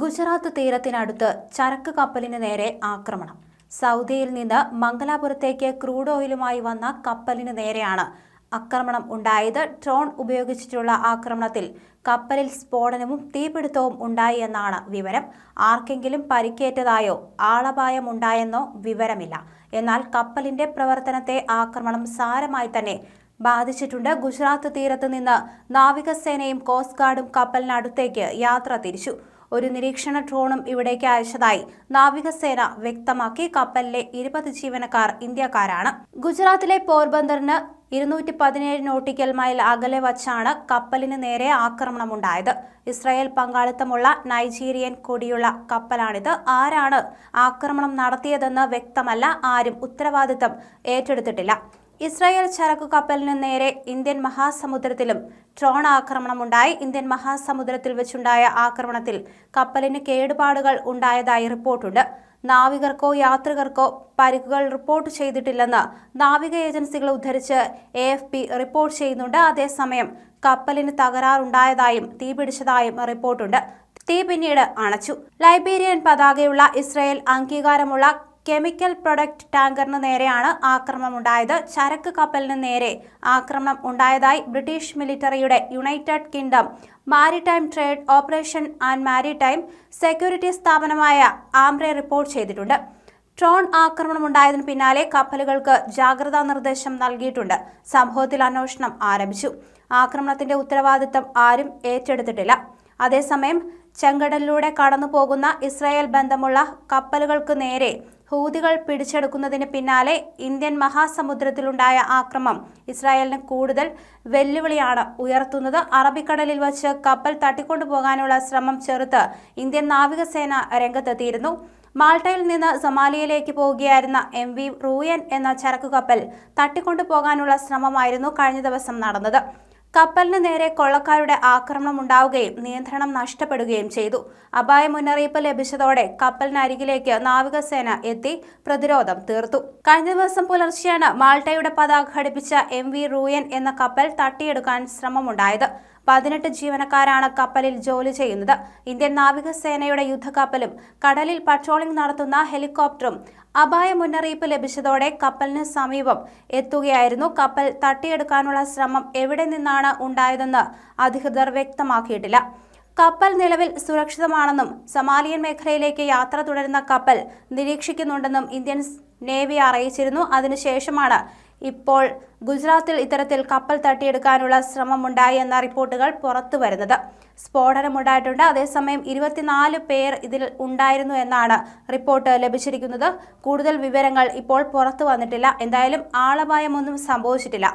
ഗുജറാത്ത് തീരത്തിനടുത്ത് ചരക്ക് കപ്പലിന് നേരെ ആക്രമണം. സൗദിയിൽ നിന്ന് മംഗലാപുരത്തേക്ക് ക്രൂഡ് ഓയിലുമായി വന്ന കപ്പലിന് നേരെയാണ് ആക്രമണം ഉണ്ടായത്. ഡ്രോൺ ഉപയോഗിച്ചിട്ടുള്ള ആക്രമണത്തിൽ കപ്പലിൽ സ്ഫോടനവും തീപിടുത്തവും ഉണ്ടായി എന്നാണ് വിവരം. ആർക്കെങ്കിലും പരിക്കേറ്റതായോ ആളപായമുണ്ടായെന്നോ വിവരമില്ല. എന്നാൽ കപ്പലിന്റെ പ്രവർത്തനത്തെ ആക്രമണം സാരമായി തന്നെ ബാധിച്ചിട്ടുണ്ട്. ഗുജറാത്ത് തീരത്ത് നിന്ന് നാവികസേനയും കോസ്റ്റ് ഗാർഡും കപ്പലിനടുത്തേക്ക് യാത്ര തിരിച്ചു. ഒരു നിരീക്ഷണ ഡ്രോണും ഇവിടേക്ക് അയച്ചതായി നാവികസേന വ്യക്തമാക്കി. കപ്പലിലെ ഇരുപത് ജീവനക്കാർ ഇന്ത്യക്കാരാണ്. ഗുജറാത്തിലെ പോർബന്ദറിന് ഇരുന്നൂറ്റി പതിനേഴ് നോട്ടിക്കൽ മൈൽ അകലെ വച്ചാണ് കപ്പലിന് നേരെ ആക്രമണമുണ്ടായത്. ഇസ്രായേൽ പങ്കാളിത്തമുള്ള നൈജീരിയൻ കൊടിയുള്ള കപ്പലാണിത്. ആരാണ് ആക്രമണം നടത്തിയതെന്ന് വ്യക്തമല്ല. ആരും ഉത്തരവാദിത്തം ഏറ്റെടുത്തിട്ടില്ല. ഇസ്രായേൽ ചരക്കു കപ്പലിന് നേരെ ഇന്ത്യൻ മഹാസമുദ്രത്തിലും ഡ്രോൺ ആക്രമണമുണ്ടായി. ഇന്ത്യൻ മഹാസമുദ്രത്തിൽ വെച്ചുണ്ടായ ആക്രമണത്തിൽ കപ്പലിന് കേടുപാടുകൾ ഉണ്ടായതായി റിപ്പോർട്ടുണ്ട്. നാവികർക്കോ യാത്രികർക്കോ പരിക്കുകൾ റിപ്പോർട്ട് ചെയ്തിട്ടില്ലെന്ന് നാവിക ഏജൻസികൾ ഉദ്ധരിച്ച് എ എഫ് പി റിപ്പോർട്ട് ചെയ്യുന്നുണ്ട്. അതേസമയം കപ്പലിന് തകരാറുണ്ടായതായും തീപിടിച്ചതായും റിപ്പോർട്ടുണ്ട്. തീ പിന്നീട് അണച്ചു. ലൈബീരിയൻ പതാകയുള്ള ഇസ്രായേൽ അംഗീകാരമുള്ള കെമിക്കൽ പ്രൊഡക്റ്റ് ടാങ്കറിന് നേരെയാണ് ആക്രമണം ഉണ്ടായത്. ചരക്ക് കപ്പലിന് നേരെ ആക്രമണം ഉണ്ടായതായി British മിലിറ്ററിയുടെ United Kingdom maritime trade operation and maritime security സ്ഥാപനമായ ആംറെ റിപ്പോർട്ട് ചെയ്തിട്ടുണ്ട്. ഡ്രോൺ ആക്രമണമുണ്ടായതിനു പിന്നാലെ കപ്പലുകൾക്ക് ജാഗ്രതാ നിർദ്ദേശം നൽകിയിട്ടുണ്ട്. സംഭവത്തിൽ അന്വേഷണം ആരംഭിച്ചു. ആക്രമണത്തിന്റെ ഉത്തരവാദിത്തം ആരും ഏറ്റെടുത്തിട്ടില്ല. അതേസമയം ചെങ്കടലിലൂടെ കടന്നു പോകുന്ന ഇസ്രായേൽ ബന്ധമുള്ള കപ്പലുകൾക്ക് നേരെ ഹൂതികൾ പിടിച്ചെടുക്കുന്നതിന് പിന്നാലെ ഇന്ത്യൻ മഹാസമുദ്രത്തിലുണ്ടായ ആക്രമം ഇസ്രായേലിന് കൂടുതൽ വെല്ലുവിളിയാണ് ഉയർത്തുന്നത്. അറബിക്കടലിൽ വച്ച് കപ്പൽ തട്ടിക്കൊണ്ടുപോകാനുള്ള ശ്രമം ചെറുത്ത് ഇന്ത്യൻ നാവികസേന രംഗത്തെത്തിയിരുന്നു. മാൾട്ടയിൽ നിന്ന് സൊമാലിയയിലേക്ക് പോവുകയായിരുന്ന എം വി റൂയൻ എന്ന ചരക്കു കപ്പൽ തട്ടിക്കൊണ്ടുപോകാനുള്ള ശ്രമമായിരുന്നു കഴിഞ്ഞ ദിവസം നടന്നത്. കപ്പലിന് നേരെ കൊള്ളക്കാരുടെ ആക്രമണം ഉണ്ടാവുകയും നിയന്ത്രണം നഷ്ടപ്പെടുകയും ചെയ്തു. അപായ മുന്നറിയിപ്പ് ലഭിച്ചതോടെ കപ്പലിനരികിലേക്ക് നാവികസേന എത്തി പ്രതിരോധം തീർത്തു. കഴിഞ്ഞ ദിവസം പുലർച്ചെയാണ് മാൾട്ടയുടെ പതാക ഘടിപ്പിച്ച എം വി റൂയൻ എന്ന കപ്പൽ തട്ടിയെടുക്കാൻ ശ്രമമുണ്ടായത്. പതിനെട്ട് ജീവനക്കാരാണ് കപ്പലിൽ ജോലി ചെയ്യുന്നത്. ഇന്ത്യൻ നാവികസേനയുടെ യുദ്ധക്കപ്പലും കടലിൽ പട്രോളിംഗ് നടത്തുന്ന ഹെലികോപ്റ്ററും അപായ മുന്നറിയിപ്പ് ലഭിച്ചതോടെ കപ്പലിന് സമീപം എത്തുകയായിരുന്നു. കപ്പൽ തട്ടിയെടുക്കാനുള്ള ശ്രമം എവിടെ നിന്നാണ് ഉണ്ടായതെന്ന് അധികൃതർ വ്യക്തമാക്കിയിട്ടില്ല. കപ്പൽ നിലവിൽ സുരക്ഷിതമാണെന്നും സമാലിയൻ മേഖലയിലേക്ക് യാത്ര തുടരുന്ന കപ്പൽ നിരീക്ഷിക്കുന്നുണ്ടെന്നും ഇന്ത്യൻ നേവി അറിയിച്ചിരുന്നു. അതിനുശേഷമാണ് ഇപ്പോൾ ഗുജറാത്തിൽ ഇത്തരത്തിൽ കപ്പൽ തട്ടിയെടുക്കാനുള്ള ശ്രമമുണ്ടായി എന്ന റിപ്പോർട്ടുകൾ പുറത്തു വരുന്നത്. സ്ഫോടനമുണ്ടായിട്ടുണ്ട്. അതേസമയം ഇരുപത്തിനാല് പേർ ഇതിൽ ഉണ്ടായിരുന്നു എന്നാണ് റിപ്പോർട്ട് ലഭിച്ചിരിക്കുന്നത്. കൂടുതൽ വിവരങ്ങൾ ഇപ്പോൾ പുറത്തു വന്നിട്ടില്ല. എന്തായാലും ആളപായമൊന്നും സംഭവിച്ചിട്ടില്ല.